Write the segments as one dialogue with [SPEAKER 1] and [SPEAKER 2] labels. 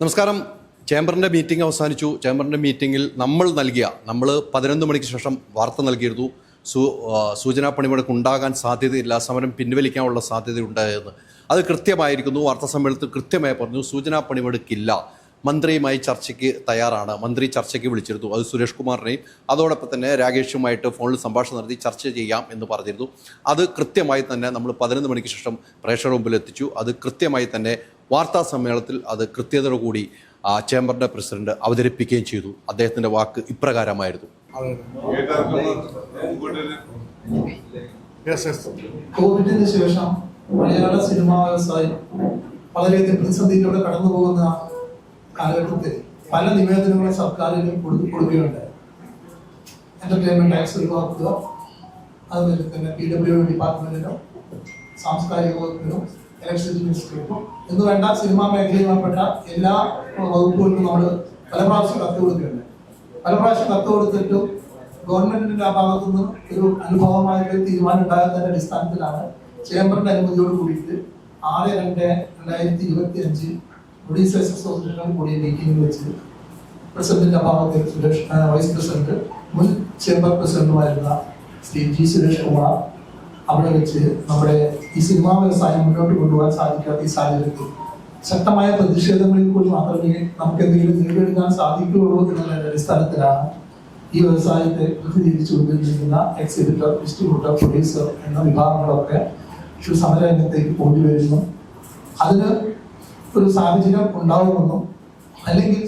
[SPEAKER 1] നമസ്കാരം. ചേംബറിന്റെ മീറ്റിംഗ് അവസാനിച്ചു. ചേംബറിന്റെ മീറ്റിങ്ങിൽ നമ്മൾ നൽകിയ നമ്മൾ പതിനൊന്ന് മണിക്ക് ശേഷം വാർത്ത നൽകിയിരുന്നു. സൂ സൂചനാ പണിമുടക്ക് ഉണ്ടാകാൻ സാധ്യതയില്ല സമരം പിൻവലിക്കാനുള്ള സാധ്യതയുണ്ടായെന്ന് അത് കൃത്യമായിരിക്കുന്നു. വാർത്താ സമ്മേളനത്തിൽ കൃത്യമായി പറഞ്ഞു സൂചനാ പണിമുടക്കില്ല. മന്ത്രിയുമായി ചർച്ചയ്ക്ക് തയ്യാറാണ്. മന്ത്രി ചർച്ചയ്ക്ക് വിളിച്ചിരുന്നു. അത് സുരേഷ് കുമാറിനെയും അതോടൊപ്പം തന്നെ രാകേഷുമായിട്ട് ഫോണിൽ സംഭാഷണം നടത്തി ചർച്ച ചെയ്യാം എന്ന് പറഞ്ഞിരുന്നു. അത് കൃത്യമായി തന്നെ നമ്മൾ പതിനൊന്ന് മണിക്ക് ശേഷം പ്രേക്ഷകർ മുമ്പിൽ എത്തിച്ചു. അത് കൃത്യമായി തന്നെ വാർത്താ സമ്മേളനത്തിൽ അത് കൃത്യതയോടുകൂടി ആ ചേംബറിന്റെ പ്രസിഡന്റ് അവതരിപ്പിക്കുകയും ചെയ്തു. അദ്ദേഹത്തിന്റെ വാക്ക് ഇപ്രകാരമായിരുന്നു.
[SPEAKER 2] Yes, yes.
[SPEAKER 3] കോവിഡിന് ശേഷം മലയാള സിനിമാ വ്യവസായം വളരെയധികം പ്രതിസന്ധിയിലൂടെ കടന്നു പോകുന്ന കാലഘട്ടത്തിൽ പല നിവേദനങ്ങളും സർക്കാരിന് കൊടുത്തു കൊടുക്കുകയുണ്ടായി. എന്റർടൈൻമെന്റ് ടാക്സ് ഒഴിവാക്കുക അതുപോലെ തന്നെ പി ഡബ്ല്യു ഡിപ്പാർട്ട്മെന്റിനും സാംസ്കാരിക വകുപ്പിനും ഇലക്ട്രിസിറ്റി മിനിസ്ട്രിക്കും എന്ന് വേണ്ട സിനിമാ മേഖലയുമായിപ്പെട്ട എല്ലാ വകുപ്പുകൾക്കും നമ്മൾ പല പ്രാവശ്യം കത്ത് കൊടുക്കുന്നുണ്ട്. പല പ്രാവശ്യം കത്ത് കൊടുത്തിട്ടും ഗവൺമെന്റിന്റെ ആ ഭാഗത്തു നിന്ന് ഒരു അനുഭവമായിട്ട് തീരുമാനം ഉണ്ടാകുന്നതിന്റെ അടിസ്ഥാനത്തിലാണ് ചേംബറിന്റെ അനുമതിയോട് കൂടിയിട്ട് ആറ് രണ്ട് രണ്ടായിരത്തി ഇരുപത്തി അഞ്ച് പ്രൊഡ്യൂസേഴ്സ് അസോസിയേഷൻ കൂടിയ മീറ്റിംഗിൽ വെച്ച് പ്രസിഡന്റിന്റെ ഭാഗത്ത് സുരേഷ് വൈസ് പ്രസിഡന്റ് മുൻ ചേംബർ പ്രസിഡന്റുമായിരുന്ന ശ്രീ ജി സുരേഷ് കുമാർ അവിടെ വെച്ച് നമ്മുടെ ഈ സിനിമാ വ്യവസായം മുന്നോട്ട് കൊണ്ടുപോകാൻ സാധിക്കാത്ത ഈ സാഹചര്യത്തിൽ ശക്തമായ പ്രതിഷേധങ്ങളിൽ കൂടി മാത്രമേ നമുക്ക് എന്തെങ്കിലും നേടിയെടുക്കാൻ സാധിക്കുകയുള്ളൂ എന്നുള്ള അടിസ്ഥാനത്തിലാണ് ഈ വ്യവസായത്തെ പ്രതിനിധീകരിച്ചുകൊണ്ടിരിക്കുന്ന എക്സിബിറ്റർ ഡിസ്ട്രിബ്യൂട്ടർ പ്രൊഡ്യൂസർ എന്ന വിഭാഗങ്ങളൊക്കെ സമരരംഗത്തേക്ക് പോയി വരുന്നു. അതിന് ഒരു സാഹചര്യം ഉണ്ടാവുമെന്നും അല്ലെങ്കിൽ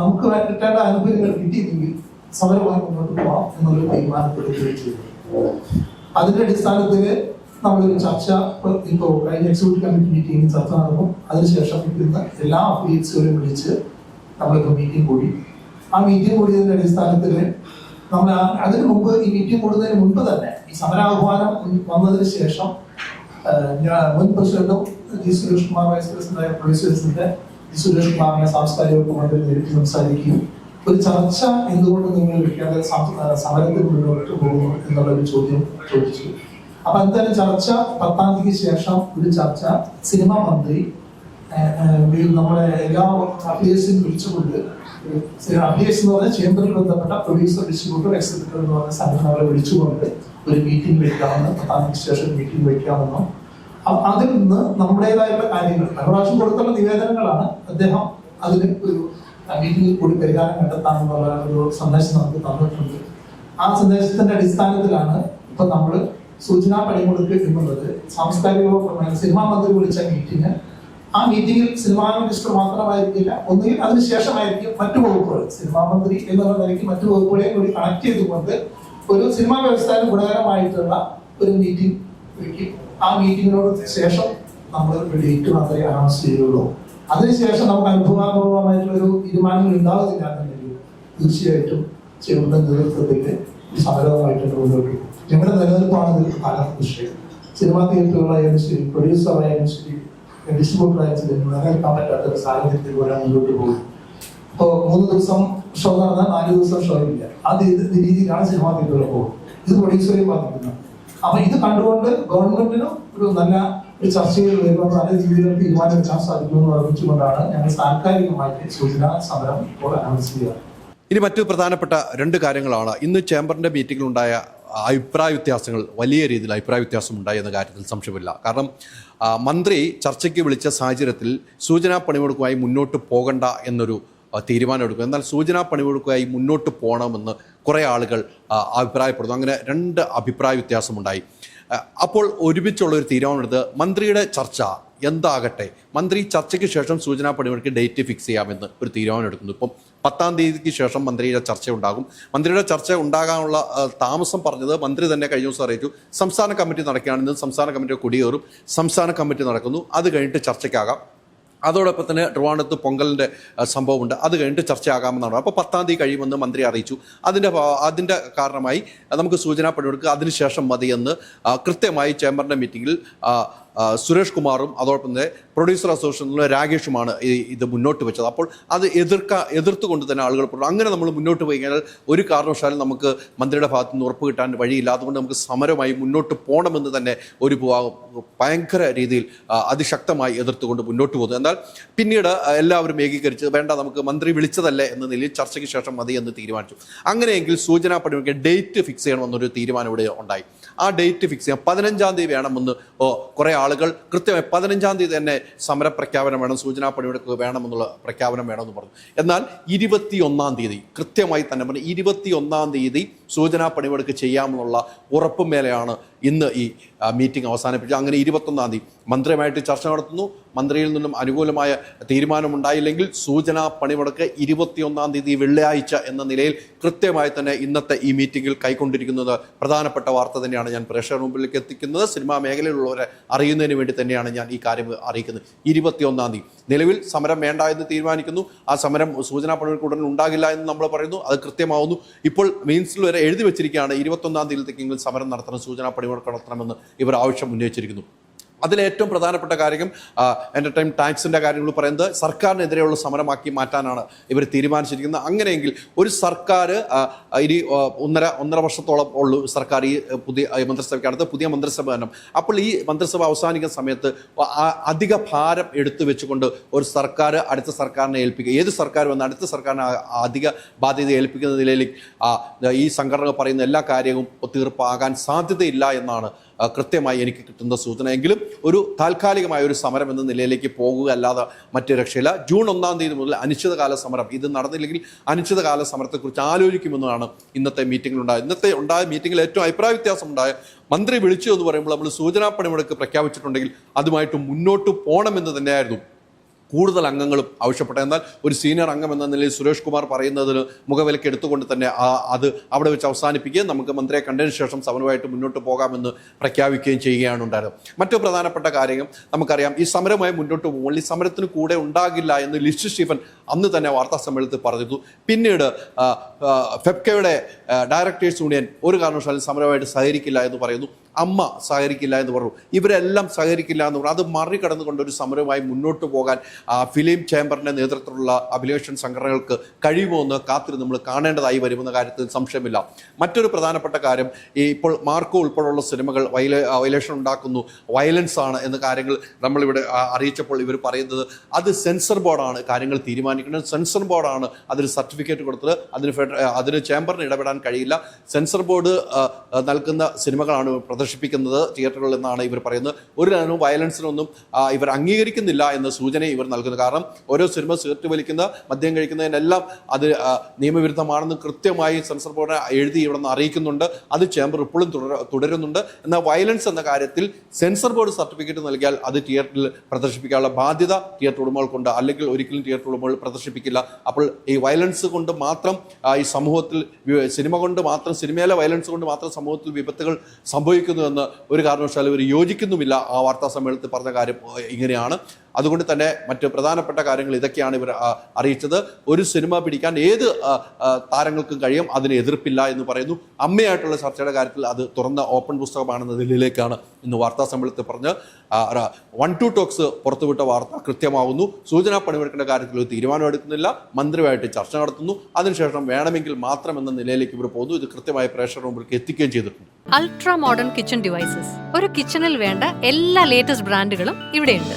[SPEAKER 3] നമുക്ക് കിട്ടേണ്ട അനുഭവങ്ങൾ കിട്ടിയില്ലെങ്കിൽ സമരമായി മുന്നോട്ട് പോകാം എന്നുള്ള തീരുമാനപ്പെടുകയും ചെയ്തു. അതിന്റെ അടിസ്ഥാനത്തിൽ നമ്മളൊരു ചർച്ച ഇപ്പോൾ ഇപ്പോ കഴിഞ്ഞ എക്സിക്യൂട്ടീവ് കമ്മിറ്റി മീറ്റിംഗിൽ ചർച്ച നടക്കും അതിനുശേഷം ഇന്ന് എല്ലാ അഫിലിയേറ്റ്സുകളെയും വിളിച്ച് നമ്മളിപ്പോ മീറ്റിംഗ് കൂടി. ആ മീറ്റിംഗ് കൂടിയതിന്റെ അടിസ്ഥാനത്തിൽ നമ്മൾ അതിനു മുമ്പ് ഈ മീറ്റിംഗ് കൂടുന്നതിന് മുൻപ് തന്നെ ഈ സമരാഹ്വാനം വന്നതിന് ശേഷം മുൻ പ്രസിഡന്റും ജി സുരേഷ് കുമാർ വൈസ് പ്രസിഡന്റായ പ്രൊഡ്യൂസേഴ്സിന്റെ ജി സുരേഷ് കുമാറിനെ സാംസ്കാരിക വകുപ്പ് മന്ത്രി നേരിട്ട് സംസാരിക്കുകയും ഒരു ചർച്ച എന്തുകൊണ്ട് നിങ്ങൾ വിളിക്കാതെ സമരത്തിൽ മുന്നോട്ട് പോകുന്നു എന്നുള്ള ഒരു ചോദ്യം ചോദിച്ചു. അപ്പൊ എന്തായാലും ചർച്ച പത്താം തീയതിക്ക് ശേഷം ഒരു ചർച്ച. സിനിമ മന്ത്രി നമ്മുടെ എല്ലാ അഫിലിയേഴ്സിനും വിളിച്ചുകൊണ്ട് അഫിലിയേഴ്സ് എന്ന് പറഞ്ഞാൽ ചേംബറിൽ ബന്ധപ്പെട്ട പ്രൊഡ്യൂസർ ഡിസ്ട്രിബ്യൂട്ടർ എക്സിബിറ്റർ എന്ന് പറഞ്ഞ സംഘടനകളെ വിളിച്ചുകൊണ്ട് ഒരു മീറ്റിംഗ് വയ്ക്കാമെന്ന് പത്താം തീയതിക്ക് ശേഷം മീറ്റിംഗ് വയ്ക്കാമെന്നും അതിൽ നിന്ന് നമ്മുടേതായുള്ള കാര്യങ്ങൾ. പ്രാവശ്യം കൊടുത്തുള്ള നിവേദനങ്ങളാണ് അദ്ദേഹം അതിന് ഒരു മീറ്റിംഗിൽ കൂടി പരിഹാരം കണ്ടെത്താമെന്നുള്ള ഒരു സന്ദേശം നമുക്ക് തന്നിട്ടുണ്ട്. ആ സന്ദേശത്തിന്റെ അടിസ്ഥാനത്തിലാണ് ഇപ്പൊ നമ്മൾ സൂചനാ പണിമുടക്ക് എന്നുള്ളത് സാംസ്കാരിക വകുപ്പ് സിനിമാ മന്ത്രി വിളിച്ച മീറ്റിംഗ് ആ മീറ്റിംഗിൽ സിനിമാ മിനിസ്റ്റർ മാത്രമായിരിക്കില്ല ഒന്നുകിൽ അതിനുശേഷമായിരിക്കും മറ്റു വകുപ്പുകൾ. സിനിമാ മന്ത്രി എന്നുള്ള നിലയ്ക്ക് മറ്റു വകുപ്പുകളെ കൂടി കണക്ട് ചെയ്തുകൊണ്ട് ഒരു സിനിമാ വ്യവസായം ഗുണകരമായിട്ടുള്ള ഒരു മീറ്റിംഗ് വയ്ക്കും ആ മീറ്റിംഗിനോട് ശേഷം നമ്മൾ ഡേറ്റ് മാത്രമേ അനൗൺസ് ചെയ്യുള്ളൂ. അതിനുശേഷം നമുക്ക് അനുഭവാനുഭവമായിട്ടുള്ള ഒരു തീരുമാനങ്ങൾ ഉണ്ടാകുന്നില്ല തീർച്ചയായിട്ടും ചെയ്യുന്ന നേതൃത്വത്തിന്റെ സമരവുമായിട്ട് മുന്നോട്ട് ഞങ്ങളുടെ നിലനിൽപ്പാണ് ഇതിൽ പ്രധാന വിഷയം. സിനിമാ തിയേറ്ററുകളായാലും ശരി പ്രൊഡ്യൂസറായാലും ശരി ഡിസ്ട്രിബ്യൂട്ടറായാലും ശരി നിലനിൽക്കാൻ പറ്റാത്ത ഒരു സാഹചര്യത്തിലൂടെ മുന്നോട്ട് പോകും. ഇപ്പോൾ മൂന്ന് ദിവസം ഷോ നടന്നാൽ നാല് ദിവസം ഷോ ഇല്ല. അത് ഇത് രീതിയിലാണ് സിനിമാ തിയേറ്ററുകൾ പോകും ഇത് പ്രൊഡ്യൂസറെ ബാധിക്കുന്നത് അപ്പൊ ഇത് കണ്ടുകൊണ്ട് ഗവൺമെന്റിനും ഒരു നല്ല ഒരു ചർച്ചയിൽ വരുമ്പോൾ നല്ല രീതിയിൽ തീരുമാനം എടുക്കാൻ സാധിക്കുമെന്ന് ഓർമ്മിച്ചുകൊണ്ടാണ് ഞങ്ങൾ താൽക്കാലികമായിട്ട് സൂചന സമരം ഇപ്പോൾ അനൗൺസ് ചെയ്യുക.
[SPEAKER 1] ഇനി മറ്റു പ്രധാനപ്പെട്ട രണ്ട് കാര്യങ്ങളാണ്. ഇന്ന് ചേംബറിന്റെ മീറ്റിംഗിലുണ്ടായ അഭിപ്രായ വ്യത്യാസങ്ങൾ വലിയ രീതിയിൽ അഭിപ്രായ വ്യത്യാസം ഉണ്ടായി എന്ന കാര്യത്തിൽ സംശയമില്ല. കാരണം മന്ത്രി ചർച്ചയ്ക്ക് വിളിച്ച സാഹചര്യത്തിൽ സൂചനാ പണിമുടക്കുമായി മുന്നോട്ട് പോകണ്ട എന്നൊരു തീരുമാനമെടുക്കും എന്നാൽ സൂചനാ പണിമുടക്കുമായി മുന്നോട്ട് പോകണമെന്ന് കുറേ ആളുകൾ അഭിപ്രായപ്പെടുന്നു. അങ്ങനെ രണ്ട് അഭിപ്രായ വ്യത്യാസമുണ്ടായി. അപ്പോൾ ഒരുമിച്ചുള്ള ഒരു തീരുമാനമെടുത്ത് മന്ത്രിയുടെ ചർച്ച എന്താകട്ടെ? മന്ത്രി ചർച്ചയ്ക്ക് ശേഷം സൂചനാ പണിമുടക്ക് ഡേറ്റ് ഫിക്സ് ചെയ്യാമെന്ന് ഒരു തീരുമാനം എടുക്കുന്നു ഇപ്പം പത്താം തീയതിക്ക് ശേഷം മന്ത്രിയുടെ ചർച്ച ഉണ്ടാകും മന്ത്രിയുടെ ചർച്ച ഉണ്ടാകാനുള്ള താമസം പറഞ്ഞത് മന്ത്രി തന്നെ കഴിഞ്ഞ ദിവസം അറിയിച്ചു. സംസ്ഥാന കമ്മിറ്റി നടക്കുകയാണെന്ന് സംസ്ഥാന കമ്മിറ്റി കൊടിയേറും. സംസ്ഥാന കമ്മിറ്റി നടക്കുന്നു. അത് കഴിഞ്ഞിട്ട് ചർച്ചയ്ക്കാകാം. അതോടൊപ്പം തന്നെ ട്രിവാണ്ടത്ത് പൊങ്കലിന്റെ സംഭവമുണ്ട്. അത് കഴിഞ്ഞിട്ട് ചർച്ചയാകാമെന്നാണ്. അപ്പോൾ പത്താം തീയതി കഴിയുമെന്ന് മന്ത്രി അറിയിച്ചു. അതിന്റെ അതിന്റെ കാരണമായി നമുക്ക് സൂചനാ പണിയെടുക്കുക. അതിനുശേഷം മതിയെന്ന് കൃത്യമായി ചേംബറിന്റെ മീറ്റിങ്ങിൽ സുരേഷ് കുമാറും അതോടൊപ്പം തന്നെ പ്രൊഡ്യൂസർ അസോസിയേഷനിലെ രാകേഷുമാണ് ഇത് മുന്നോട്ട് വെച്ചത്. അപ്പോൾ അത് എതിർക്ക എതിർത്തുകൊണ്ട് തന്നെ ആളുകൾ അങ്ങനെ നമ്മൾ മുന്നോട്ട് പോയി കഴിഞ്ഞാൽ ഒരു കാരണവശാലും നമുക്ക് മന്ത്രിയുടെ ഭാഗത്തു നിന്ന് ഉറപ്പ് കിട്ടാൻ വഴിയില്ല. അതുകൊണ്ട് നമുക്ക് സമരമായി മുന്നോട്ട് പോകണമെന്ന് തന്നെ ഒരു ഭയങ്കര രീതിയിൽ അതിശക്തമായി എതിർത്തുകൊണ്ട് മുന്നോട്ട് പോകുന്നു. എന്നാൽ പിന്നീട് എല്ലാവരും ഏകീകരിച്ച് വേണ്ട നമുക്ക് മന്ത്രി വിളിച്ചതല്ലേ എന്ന നിലയിൽ ചർച്ചയ്ക്ക് ശേഷം മതി എന്ന് തീരുമാനിച്ചു. അങ്ങനെയെങ്കിൽ സൂചനാ പഠിപ്പിക്കാൻ ഡേറ്റ് ഫിക്സ് ചെയ്യണമെന്നൊരു തീരുമാനം ഇവിടെ ഉണ്ടായി. ആ ഡേറ്റ് ഫിക്സ് ചെയ്യാം. പതിനഞ്ചാം തീയതി വേണമെന്ന് കുറേ ആളുകൾ കൃത്യമായി പതിനഞ്ചാം തീയതി തന്നെ സമര പ്രഖ്യാപനം വേണം സൂചനാ പണിമുടക്ക് വേണമെന്നുള്ള പ്രഖ്യാപനം വേണമെന്ന് പറഞ്ഞു. എന്നാൽ ഇരുപത്തി ഒന്നാം തീയതി കൃത്യമായി തന്നെ പറഞ്ഞു ഇരുപത്തി ഒന്നാം തീയതി സൂചനാ പണിമുടക്ക് ചെയ്യാമെന്നുള്ള ഉറപ്പും മേലെയാണ് ഇന്ന് ഈ മീറ്റിംഗ് അവസാനിപ്പിച്ചത്. അങ്ങനെ ഇരുപത്തൊന്നാം തീയതി മന്ത്രിയുമായിട്ട് ചർച്ച നടത്തുന്നു. മന്ത്രിയിൽ നിന്നും അനുകൂലമായ തീരുമാനമുണ്ടായില്ലെങ്കിൽ സൂചനാ പണിമുടക്ക് ഇരുപത്തിയൊന്നാം തീയതി വെള്ളിയാഴ്ച എന്ന നിലയിൽ കൃത്യമായി തന്നെ ഇന്നത്തെ ഈ മീറ്റിംഗിൽ കൈക്കൊണ്ടിരിക്കുന്നത് പ്രധാനപ്പെട്ട വാർത്ത തന്നെയാണ് ഞാൻ പ്രേക്ഷകർ മുമ്പിലേക്ക് എത്തിക്കുന്നത്. സിനിമാ മേഖലയിലുള്ളവരെ അറിയുന്നതിന് വേണ്ടി തന്നെയാണ് ഞാൻ ഈ കാര്യം അറിയിക്കുന്നത്. ഇരുപത്തിയൊന്നാം തീയതി. നിലവിൽ സമരം വേണ്ട എന്ന് തീരുമാനിക്കുന്നു. ആ സമരം സൂചനാ പണിമുടക്ക് ഉടൻ ഉണ്ടാകില്ല എന്ന് നമ്മൾ പറയുന്നു. അത് കൃത്യമാവുന്നു. ഇപ്പോൾ മീൻസിൽ വരെ എഴുതി വെച്ചിരിക്കുകയാണ്. ഇരുപത്തൊന്നാം തീയതിയിലേക്കെങ്കിലും സമരം നടത്തണം. സൂചനാ പണിമുടക്ക് നടത്തണമെന്ന് ഇവർ ആവശ്യം ഉന്നയിച്ചിരിക്കുന്നു. അതിലേറ്റവും പ്രധാനപ്പെട്ട കാര്യം എന്റർടൈൻ ടാക്സിന്റെ കാര്യങ്ങൾ പറയുന്നത് സർക്കാരിനെതിരെയുള്ള സമരമാക്കി മാറ്റാനാണ് ഇവർ തീരുമാനിച്ചിരിക്കുന്നത്. അങ്ങനെയെങ്കിൽ ഒരു സർക്കാർ ഇനി ഒന്നര ഒന്നര വർഷത്തോളം ഉള്ളൂ സർക്കാർ ഈ പുതിയ ഈ മന്ത്രിസഭയ്ക്ക് അടുത്ത പുതിയ മന്ത്രിസഭ തന്നെ അപ്പോൾ ഈ മന്ത്രിസഭ അവസാനിക്കുന്ന സമയത്ത് അധിക ഭാരം എടുത്തു വെച്ചുകൊണ്ട് ഒരു സർക്കാർ അടുത്ത സർക്കാരിനെ ഏൽപ്പിക്കുക. ഏത് സർക്കാർ വന്ന് അടുത്ത സർക്കാരിനെ അധിക ബാധ്യത ഏൽപ്പിക്കുന്ന നിലയിൽ ഈ സംഘടന പറയുന്ന എല്ലാ കാര്യവും തീർപ്പാകാൻ സാധ്യതയില്ല എന്നാണ് കൃത്യമായി എനിക്ക് കിട്ടുന്ന സൂചന. എങ്കിലും ഒരു താൽക്കാലികമായ ഒരു സമരം എന്ന നിലയിലേക്ക് പോകുക അല്ലാതെ മറ്റു രക്ഷയില്ല. ജൂൺ ഒന്നാം തീയതി മുതൽ അനിശ്ചിതകാല സമരം. ഇത് നടന്നില്ലെങ്കിൽ അനിശ്ചിതകാല സമരത്തെക്കുറിച്ച് ആലോചിക്കുമെന്നാണ് ഇന്നത്തെ മീറ്റിംഗിൽ ഉണ്ടായത് ഇന്നത്തെ ഉണ്ടായ മീറ്റിംഗിൽ ഏറ്റവും അഭിപ്രായ വ്യത്യാസം ഉണ്ടായ മന്ത്രി വിളിച്ചു എന്ന് പറയുമ്പോൾ നമ്മൾ സൂചനാ പണിമുടക്ക് പ്രഖ്യാപിച്ചിട്ടുണ്ടെങ്കിൽ അതുമായിട്ട് മുന്നോട്ട് പോകണമെന്ന് തന്നെയായിരുന്നു കൂടുതൽ അംഗങ്ങളും ആവശ്യപ്പെട്ടത്. എന്നാൽ ഒരു സീനിയർ അംഗം എന്ന നിലയിൽ സുരേഷ് കുമാർ പറയുന്നതിന് മുഖവിലക്ക് എടുത്തുകൊണ്ട് തന്നെ അത് അവിടെ വെച്ച് അവസാനിപ്പിക്കുകയും നമുക്ക് മന്ത്രിയെ കണ്ടതിന് ശേഷം സമരമായിട്ട് മുന്നോട്ട് പോകാമെന്ന് പ്രഖ്യാപിക്കുകയും ചെയ്യുകയാണ് ഉണ്ടായത്. മറ്റു പ്രധാനപ്പെട്ട കാര്യം നമുക്കറിയാം ഈ സമരമായി മുന്നോട്ട് പോകുമ്പോൾ ഈ സമരത്തിന് കൂടെ ഉണ്ടാകില്ല എന്ന് ലിസ്റ്റ് സ്റ്റീഫൻ അന്ന് തന്നെ വാർത്താ സമ്മേളനത്തിൽ പറഞ്ഞിരുന്നു. പിന്നീട് ഫെപ്കയുടെ ഡയറക്ടേഴ്സ് യൂണിയൻ ഒരു കാരണവശാലും സമരമായിട്ട് സഹകരിക്കില്ല എന്ന് പറയുന്നു. അമ്മ സഹകരിക്കില്ല എന്ന് പറഞ്ഞു. ഇവരെല്ലാം സഹകരിക്കില്ല എന്ന് പറഞ്ഞു. അത് മറികടന്നുകൊണ്ട് ഒരു സമരവുമായി മുന്നോട്ട് പോകാൻ ഫിലിം ചേംബറിന്റെ നേതൃത്വത്തിലുള്ള അഭിലേഷൻ സംഘടനകൾക്ക് കഴിയുമോ എന്ന് കാത്തിരുന്ന് നമ്മൾ കാണേണ്ടതായി വരുമെന്ന കാര്യത്തിൽ സംശയമില്ല. മറ്റൊരു പ്രധാനപ്പെട്ട കാര്യം ഈ ഇപ്പോൾ മാർക്കോ ഉൾപ്പെടെയുള്ള സിനിമകൾ വയല വയലേഷൻ ഉണ്ടാക്കുന്നു. വയലൻസ് ആണ് എന്ന കാര്യങ്ങൾ നമ്മളിവിടെ അറിയിച്ചപ്പോൾ ഇവർ പറയുന്നത്. അത് സെൻസർ ബോർഡാണ് കാര്യങ്ങൾ തീരുമാനിക്കുന്നത്. സെൻസർ ബോർഡാണ് അതിന് സർട്ടിഫിക്കറ്റ് കൊടുത്തത്. അതിന് അതിന് ചേംബറിന് ഇടപെടാൻ കഴിയില്ല. സെൻസർ ബോർഡ് നൽകുന്ന സിനിമകളാണ് പ്രദർശിപ്പിക്കുന്നത് തിയേറ്ററുകളിൽ നിന്നാണ് ഇവർ പറയുന്നത്. ഒരു കാരണവും വയലൻസിനൊന്നും ഇവർ അംഗീകരിക്കുന്നില്ല എന്ന സൂചന ഇവർ നൽകുന്നു. കാരണം ഓരോ സിനിമ സിഗരറ്റ് വലിക്കുന്ന മദ്യം കഴിക്കുന്നതിനെല്ലാം അത് നിയമവിരുദ്ധമാണെന്ന് കൃത്യമായി സെൻസർ ബോർഡ് എഴുതി ഇവിടെ നിന്ന് അറിയിക്കുന്നുണ്ട്. അത് ചേംബർ ഇപ്പോഴും തുടര തുടരുന്നുണ്ട്. എന്നാൽ വയലൻസ് എന്ന കാര്യത്തിൽ സെൻസർ ബോർഡ് സർട്ടിഫിക്കറ്റ് നൽകിയാൽ അത് തിയേറ്ററിൽ പ്രദർശിപ്പിക്കാനുള്ള ബാധ്യത തിയേറ്റർ ഉടമകൾക്കുണ്ട്. അല്ലെങ്കിൽ ഒരിക്കലും തിയേറ്റർ ഉടമകൾ പ്രദർശിപ്പിക്കില്ല. അപ്പോൾ ഈ വയലൻസ് കൊണ്ട് മാത്രം ഈ സമൂഹത്തിൽ സിനിമ കൊണ്ട് മാത്രം സിനിമയിലെ വയലൻസ് കൊണ്ട് മാത്രം സമൂഹത്തിൽ വിപത്തുകൾ സംഭവിക്കുന്നുവെന്ന് ഒരു കാരണവശാലും ഇവർ യോജിക്കുന്നുമില്ല. ആ വാർത്താ സമ്മേളനത്തിൽ പറഞ്ഞ കാര്യം ഇങ്ങനെയാണ്. അതുകൊണ്ട് തന്നെ മറ്റ് പ്രധാനപ്പെട്ട കാര്യങ്ങൾ ഇതൊക്കെയാണ് ഇവർ അറിയിച്ചത്. ഒരു സിനിമ പിടിക്കാൻ ഏത് താരങ്ങൾക്കും കഴിയും അതിന് എതിർപ്പില്ല എന്ന് പറയുന്നു. അമ്മയായിട്ടുള്ള ചർച്ചയുടെ കാര്യത്തിൽ അത് തുറന്ന ഓപ്പൺ പുസ്തകമാണെന്ന നിലയിലേക്കാണ് ഇന്ന് വാർത്താ സമ്മേളനത്തിൽ പറഞ്ഞ് വൺ ടു ടോക്സ് പുറത്തുവിട്ട വാർത്ത കൃത്യമാവുന്നു. സൂചനാ പണിമുടക്കിന്റെ കാര്യത്തിൽ ഒരു തീരുമാനം എടുക്കുന്നില്ല. മന്ത്രിയുമായിട്ട് ചർച്ച നടത്തുന്നു. അതിനുശേഷം വേണമെങ്കിൽ മാത്രം എന്ന നിലയിലേക്ക് ഇവർ പോകുന്നു. ഇത് കൃത്യമായ പ്രേക്ഷകർ മുമ്പിലേക്ക് എത്തിക്കുകയും ചെയ്തിട്ടുണ്ട്.
[SPEAKER 2] Ultra modern kitchen devices. ഒരു കിച്ചണിൽ വേണ്ട എല്ലാ ലേറ്റസ്റ്റ് ബ്രാൻഡുകളും ഇവിടെയുണ്ട്.